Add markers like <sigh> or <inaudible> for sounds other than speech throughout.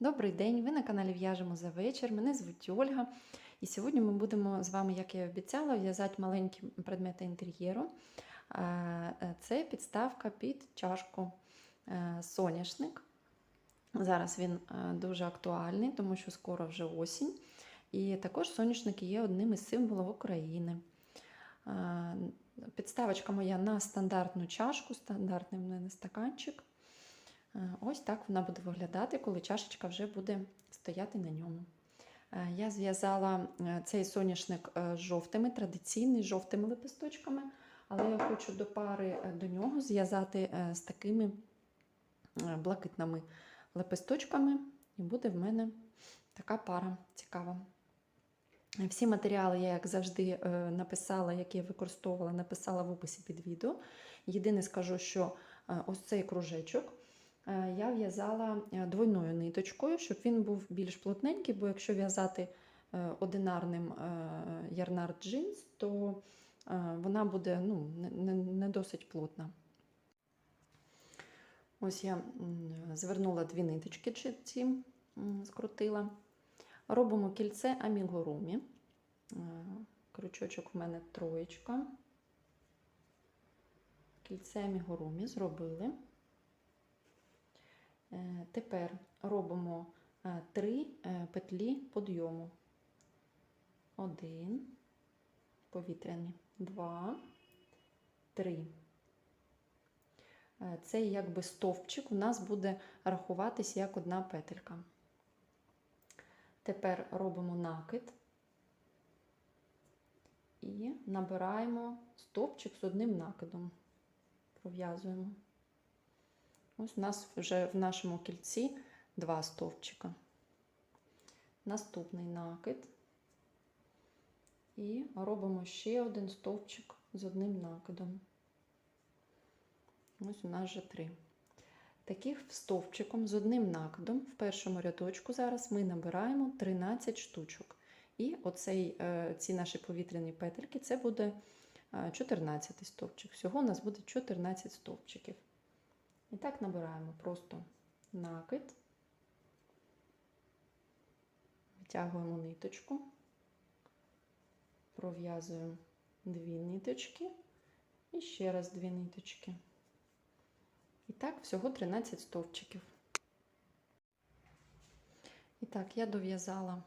Добрий день! Ви на каналі В'яжемо за вечір. Мене звуть Ольга. І сьогодні ми будемо з вами, як я і обіцяла, в'язати маленькі предмети інтер'єру. Е, Це підставка під чашку е, соняшник. Зараз він е, дуже актуальний, тому що скоро вже осінь. І також соняшник є одним із символів України. Підставочка моя на стандартну чашку, стандартний в мене стаканчик. Е, Ось так вона буде виглядати, коли чашечка вже буде стояти на ньому. Е, Я зв'язала е, цей соняшник з жовтими, традиційний, з жовтими лепесточками, але я хочу до пари до нього зв'язати з такими блакитними лепесточками, і буде в мене така пара цікава. Всі матеріали я, як завжди, написала, які я використовувала, написала в описі під відео. Єдине скажу, що ось цей кружечок я в'язала е, двойною ниточкою, щоб він був більш плотненький, бо якщо в'язати е, одинарним е, ярнар джинс, то е, вона буде ну, не, досить плотна. Ось я звернула дві ниточки чи ці скрутила. Робимо кільце амігурумі. Е, Крючочок в мене троєчка. Кільце амігурумі зробили. Е, Тепер робимо е, три е, петлі подйому. Один, повітряні, два, три. Е, Цей якби стовпчик у нас буде рахуватись як одна петелька. Тепер робимо накид і набираємо стовпчик з одним накидом. Пров'язуємо. Ось у нас вже в нашому кільці два стовпчика. Наступний накид. І робимо ще один стовпчик з одним накидом. Ось у нас вже три. Таких стовпчиком з одним накидом в першому рядочку зараз ми набираємо 13 штучок. І оцей, е, ці наші повітряні петельки це буде 14 стовпчик. Всього у нас буде 14 стовпчиків. І так набираємо просто накид, витягуємо ниточку, пров'язуємо дві ниточки і ще раз дві ниточки. І так, всього 13 стовпчиків. І так, я дов'язала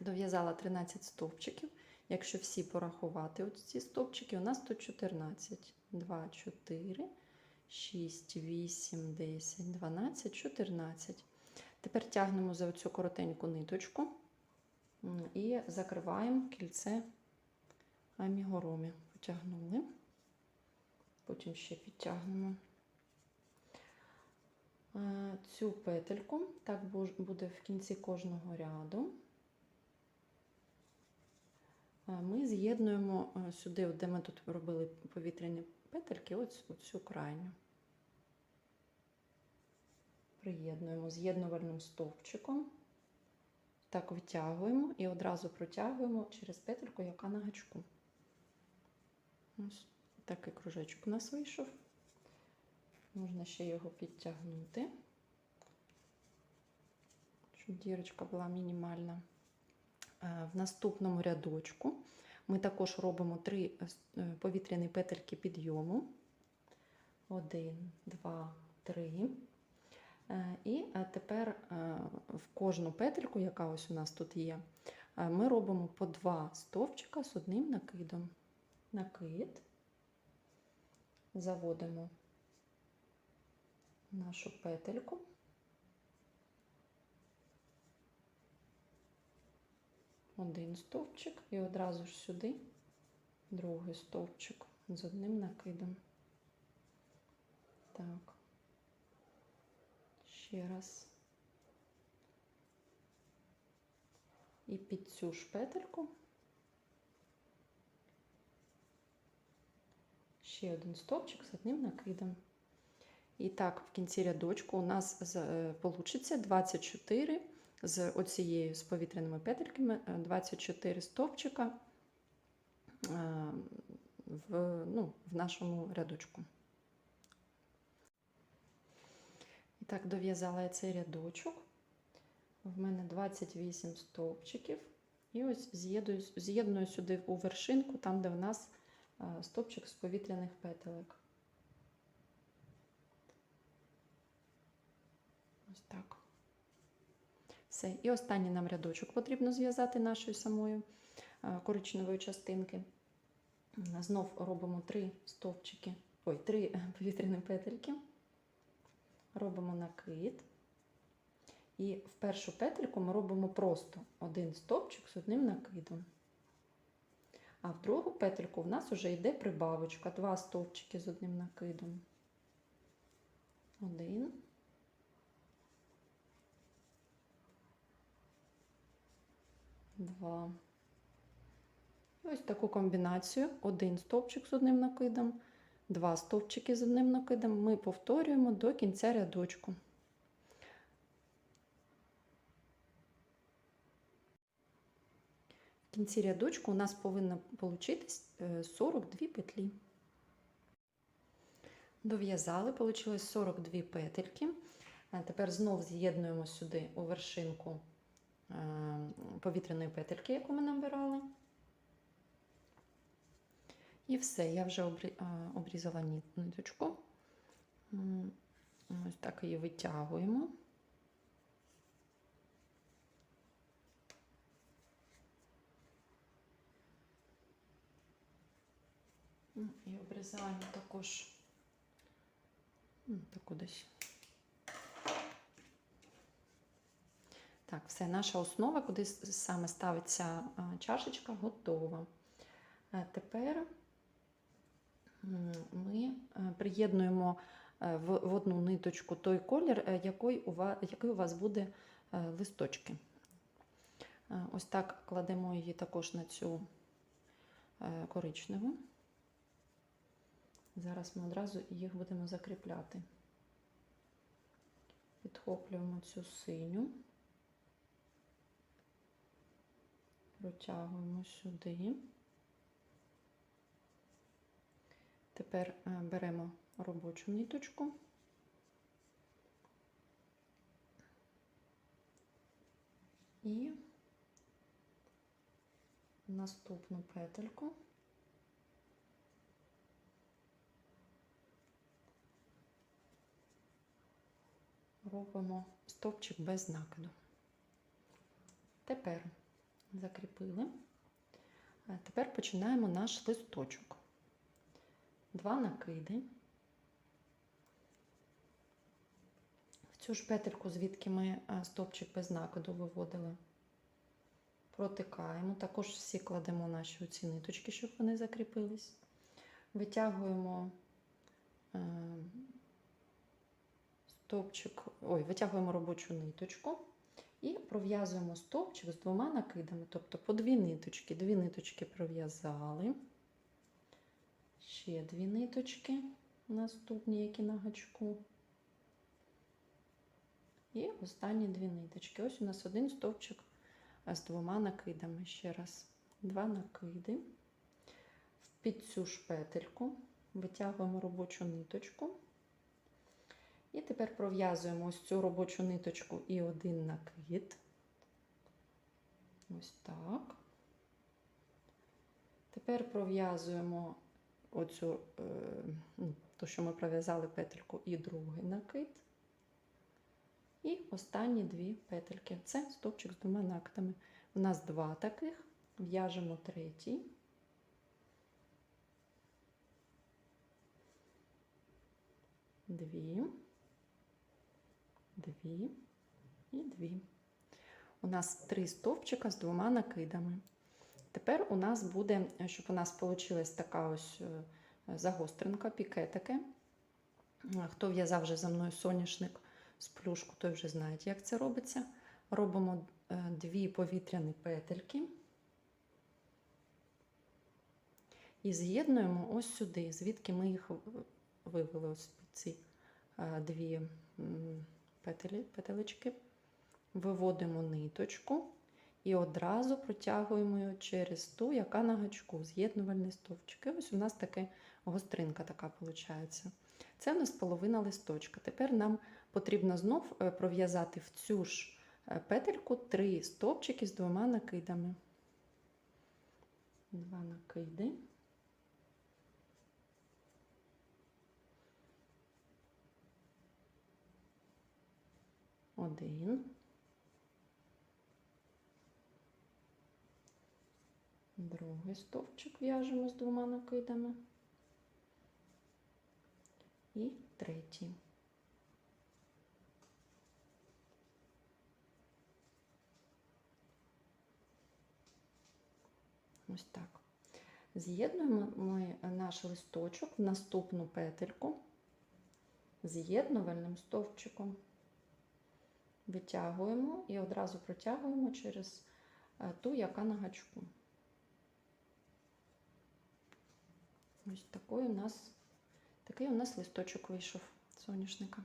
дов'язала 13 стовпчиків. Якщо всі порахувати ці стовпчики, у нас тут 14. 2, 4, 6, 8, 10, 12, 14. Тепер тягнемо за оцю коротеньку ниточку і закриваємо кільце амігуромі. Потягнули потім ще підтягнемо цю петельку, так буде в кінці кожного ряду. Ми з'єднуємо сюди, де ми тут робили повітряні петельки, ось цю крайню. Приєднуємо з'єднувальним стовпчиком, так витягуємо і одразу протягуємо через петельку, яка на гачку. Ось такий кружечок у нас вийшов. Можна ще його підтягнути, щоб дірочка була мінімальна. В наступному рядочку ми також робимо три повітряні петельки підйому. Один, два, три. І тепер в кожну петельку, яка ось у нас тут є, ми робимо по два стовпчика з одним накидом. Накид заводимо нашу петельку. Один стовпчик і одразу ж сюди другий стовпчик з одним накидом. Так, ще раз. І під цю ж петельку ще один стовпчик з одним накидом. І так, в кінці рядочку у нас вийде 24 з оцією з повітряними петельками, 24 стовпчика в, ну, в нашому рядочку. І так, дов'язала я цей рядочок. В мене 28 стовпчиків. І ось з'єдную, з'єдную сюди у вершинку, там, де в нас е, стовпчик з повітряних петелек. Ось так. Все. І останній нам рядочок потрібно зв'язати нашою самою е, коричневої частинки. Знов робимо три стовпчики, ой, три повітряні петельки. Робимо накид. І в першу петельку ми робимо просто один стовпчик з одним накидом. А в другу петельку в нас вже йде прибавочка, два стовпчики з одним накидом. Один. Два. Ось таку комбінацію: один стовпчик з одним накидом, два стовпчики з одним накидом ми повторюємо до кінця рядочку. В кінці рядочку у нас повинно е, 42 петлі. Дов'язали, вийшло 42 петельки. Тепер знов з'єднуємо сюди у вершинку е, повітряної петельки, яку ми набирали. І все, я вже обрізала ні- ниточку. Ось так її витягуємо. І обрізаємо також таку десь. Так, все, наша основа, куди саме ставиться чашечка, готова. Тепер ми е, приєднуємо е, в, одну ниточку той колір, е, який у вас, буде е, листочки. Е, Ось так кладемо її також на цю е, коричневу. Зараз ми одразу їх будемо закріпляти. Підхоплюємо цю синю, протягуємо сюди. Тепер е, беремо робочу ниточку. І наступну петельку робимо стовпчик без накиду. Тепер закріпили. А Тепер починаємо наш листочок. Два накиди. В цю ж петельку, звідки ми а, стовпчик без накиду виводили, протикаємо. Також всі кладемо наші оці ниточки, щоб вони закріпились. Витягуємо е, стовпчик, ой, витягуємо робочу ниточку і пров'язуємо стовпчик з двома накидами, тобто по дві ниточки. Дві ниточки пров'язали. Ще дві ниточки наступні, які на гачку. І останні дві ниточки. Ось у нас один стовпчик з двома накидами. Ще раз, два накиди. Під цю ж петельку витягуємо робочу ниточку. І тепер пров'язуємо ось цю робочу ниточку і один накид. Ось так. Тепер пров'язуємо оцю, е, ну, то, що ми пров'язали петельку, і другий накид. І останні дві петельки. Це стовпчик з двома накидами. У нас два таких, в'яжемо третій. Дві, дві і дві. У нас три стовпчика з двома накидами. Тепер у нас буде, щоб у нас вийшла така ось е, загостринка, піке таке. Хто в'язав вже за мною соняшник з плюшку, той вже знає, як це робиться. Робимо е, дві повітряні петельки і з'єднуємо ось сюди, звідки ми їх вивели ось ці е, дві петелечки. Виводимо ниточку і одразу протягуємо її через ту, яка на гачку, з'єднувальний стовпчик. І ось у нас таке гостринка така виходить. Це у нас половина листочка. Тепер нам потрібно знов е, пров'язати в цю ж е, петельку три стовпчики з двома накидами. Два накиди. Один. Другий стовпчик в'яжемо з двома накидами. І третій. Ось так. З'єднуємо ми наш листочок в наступну петельку з'єднувальним стовпчиком. Витягуємо і одразу протягуємо через е, ту, яка на гачку. Ось такий у нас, такий у нас листочок вийшов соняшника.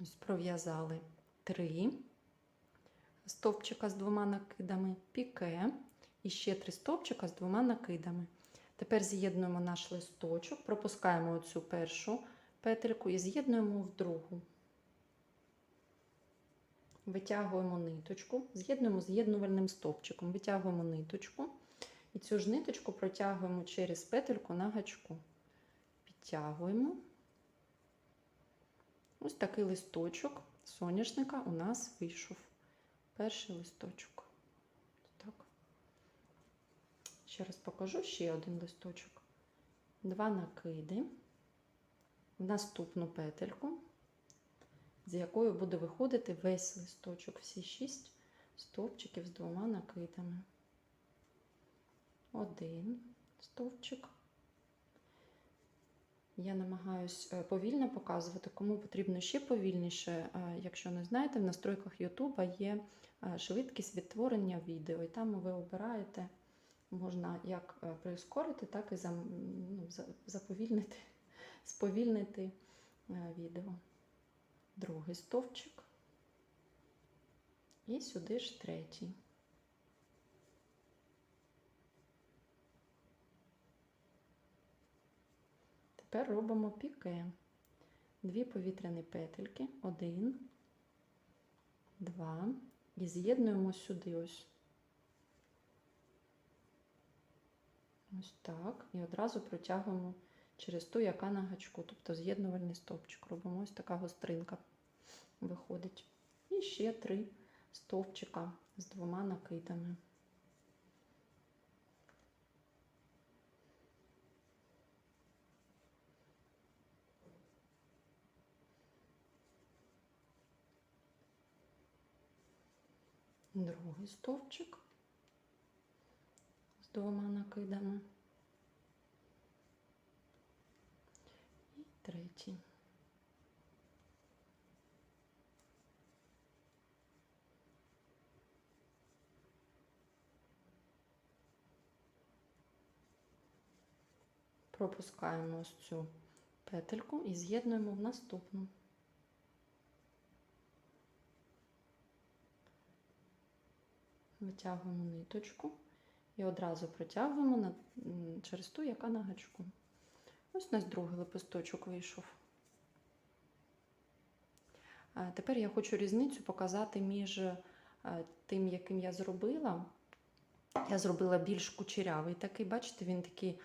Ось пров'язали три стовпчика з двома накидами, піке і ще три стовпчика з двома накидами. Тепер з'єднуємо наш листочок, пропускаємо оцю першу петельку і з'єднуємо в другу. Витягуємо ниточку, з'єднуємо з'єднувальним стовпчиком, витягуємо ниточку і цю ж ниточку протягуємо через петельку на гачку. Підтягуємо. Ось такий листочок соняшника у нас вийшов. Перший листочок. Так. Ще раз покажу ще один листочок. Два накиди наступну петельку, з якою буде виходити весь листочок, всі шість стовпчиків з двома накидами. Один стовпчик. Я намагаюсь е, повільно показувати, кому потрібно ще повільніше. Е, Якщо не знаєте, в настройках YouTube є е, швидкість відтворення відео, і там ви обираєте, можна як прискорити, так і ну, заповільнити, сповільнити відео. Другий стовпчик. І сюди ж третій. Тепер робимо піке. Дві повітряні петельки, один, два. І з'єднуємо сюди ось. Ось так. І одразу протягуємо через ту, яка на гачку, тобто з'єднувальний стовпчик. Робимо ось така гостринка виходить. І ще три стовпчика з двома накидами. Другий стовпчик з двома накидами. І третій. Пропускаємо ось цю петельку і з'єднуємо в наступну. Витягуємо ниточку і одразу протягуємо на, через ту, яка на гачку. Ось у нас другий лепесточок вийшов. Тепер я хочу різницю показати між е, тим, яким я зробила. Я зробила більш кучерявий такий, бачите, він такий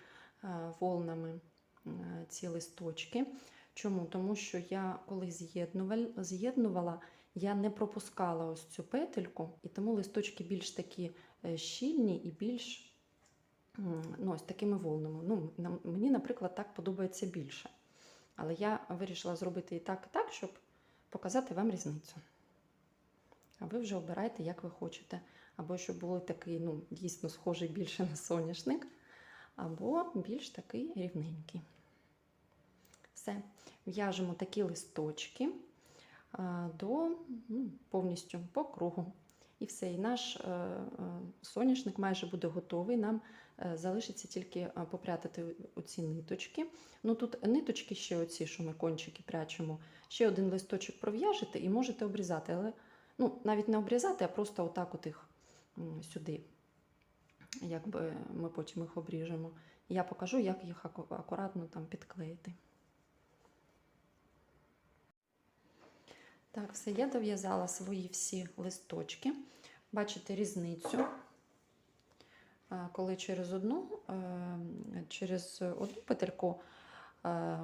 е, волнами е, ці листочки. Чому? Тому що я коли з'єднувала, я не пропускала ось цю петельку, і тому листочки більш такі е, щільні і більш ну, ось такими волнами. Ну, мені, наприклад, так подобається більше. Але я вирішила зробити і так, і так, щоб показати вам різницю. А ви вже обирайте, як ви хочете. Або щоб були такий, ну, дійсно схожий більше на соняшник, або більш такий рівненький. Все, в'яжемо такі листочки до ну, повністю по кругу. І все, і наш е, е, соняшник майже буде готовий. Нам Е, залишиться тільки е, попрятати оці ниточки. Ну Тут ниточки ще оці, що ми кончики прячемо, ще один листочок пров'яжете і можете обрізати. Але ну, навіть не обрізати, а просто отак от їх сюди. Якби ми потім їх обріжемо. Я покажу, як їх акуратно там підклеїти. Так, все, я дов'язала свої всі листочки. Бачите різницю. Коли через одну, е, через одну петельку е,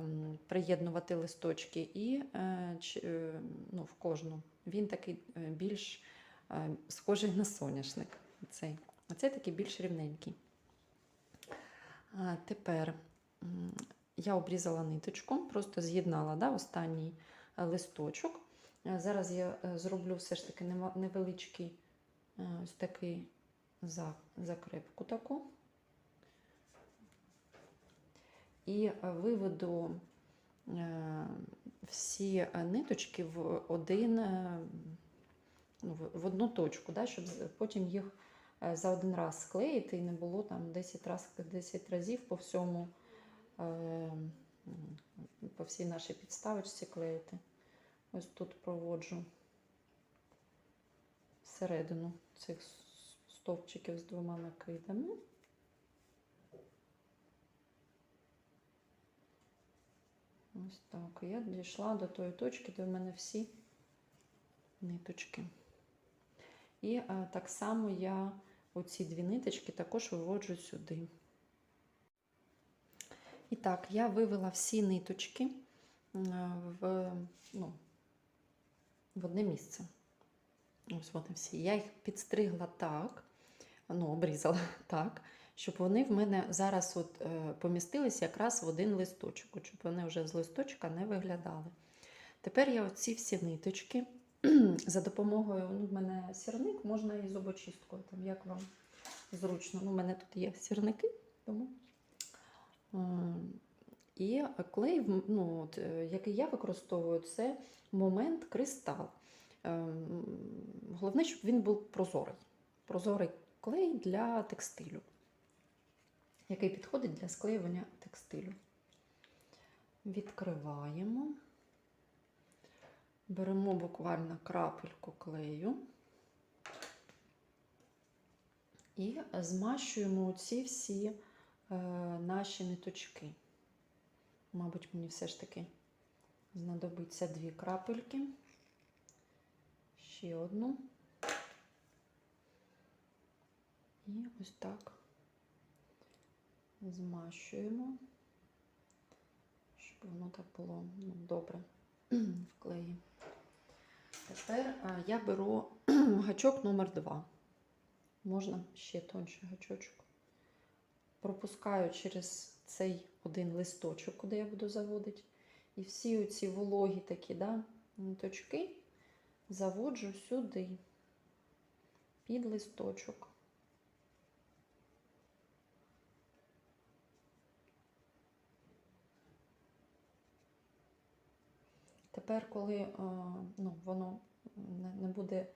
приєднувати листочки і е, ну, в кожну. Він такий більш схожий на соняшник. Цей. А цей такий більш рівненький. Тепер я обрізала ниточку, просто з'єднала да, останній листочок. Зараз я зроблю все ж таки невеличкий ось такий за- закрепку таку. І виведу е, всі ниточки в один, е, ну, в- одну точку, да, щоб потім їх е, за один раз склеїти і не було там 10, раз, 10 разів по всьому, по всій нашій підставочці клеїти. Ось тут проводжу всередину цих стовпчиків з двома накидами. Ось так. Я дійшла до тої точки, де в мене всі ниточки. І е, так само я оці дві ниточки також виводжу сюди. І так, я вивела всі ниточки е, в, ну, в одне місце. Ось вони всі. Я їх підстригла так, ну, обрізала <laughs> так, щоб вони в мене зараз от, е, помістились якраз в один листочок, щоб вони вже з листочка не виглядали. Тепер я оці всі ниточки <clears throat> за допомогою, ну, в мене сірник, можна і зубочисткою, там, як вам зручно. Ну, у мене тут є сірники, тому. І клей, ну, от, е, який я використовую, це момент кристал. Ем, Головне, щоб він був прозорий. Прозорий клей для текстилю, який підходить для склеювання текстилю. Відкриваємо. Беремо буквально крапельку клею і змащуємо ці всі е, наші ниточки. Мабуть, мені все ж таки знадобиться дві крапельки. Ще одну. І ось так змащуємо, щоб воно так було ну, добре в клеї. Тепер а, я беру <clears throat> гачок номер 2 Можна ще тонший гачочок. Пропускаю через цей один листочок, куди я буду заводити. І всі оці вологі такі да, ниточки заводжу сюди, під листочок. Тепер, коли е, ну, воно не, буде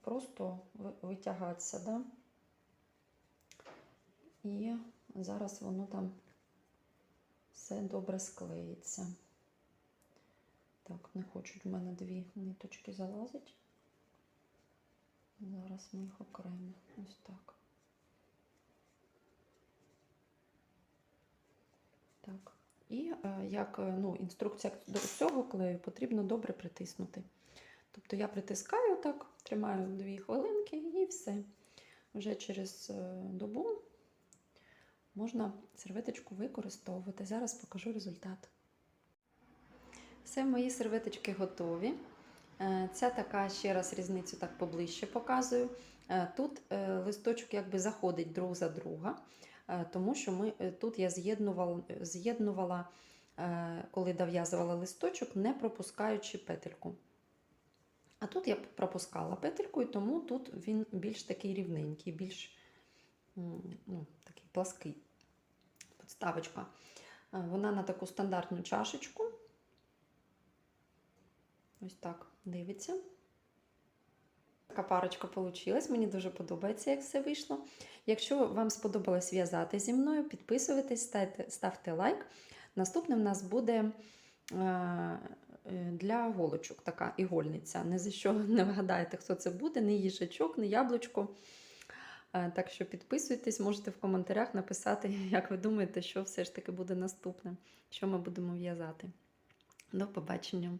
просто витягатися, да? і зараз воно там все добре склеїться. Так, не хочуть в мене дві ниточки залазити. Зараз ми їх окремо. Ось так. Так. І е, як е, ну, інструкція до цього клею потрібно добре притиснути. Тобто я притискаю так, тримаю дві хвилинки і все. Вже через е, добу можна серветочку використовувати. Зараз покажу результат. Все, мої серветочки готові. Ця така ще раз різницю так поближче показую. Тут листочок якби заходить друг за друга, тому що ми, е, тут я з'єднувала, з'єднувала, е, коли дов'язувала листочок, не пропускаючи петельку. А тут я пропускала петельку, і тому тут він більш такий рівненький, більш ну, такий плаский. Подставочка. Е, Вона на таку стандартну чашечку. Ось так дивиться. Така парочка вийшла. Мені дуже подобається, як все вийшло. Якщо вам сподобалось в'язати зі мною, підписуйтесь, ставте, ставте лайк. Наступним у нас буде е, е, для голочок така ігольниця. Не за що не вгадаєте, хто це буде, не їжачок, не яблучко. Е, Так що підписуйтесь, можете в коментарях написати, <laughs> як ви думаєте, що все ж таки буде наступним, що ми будемо в'язати. До побачення!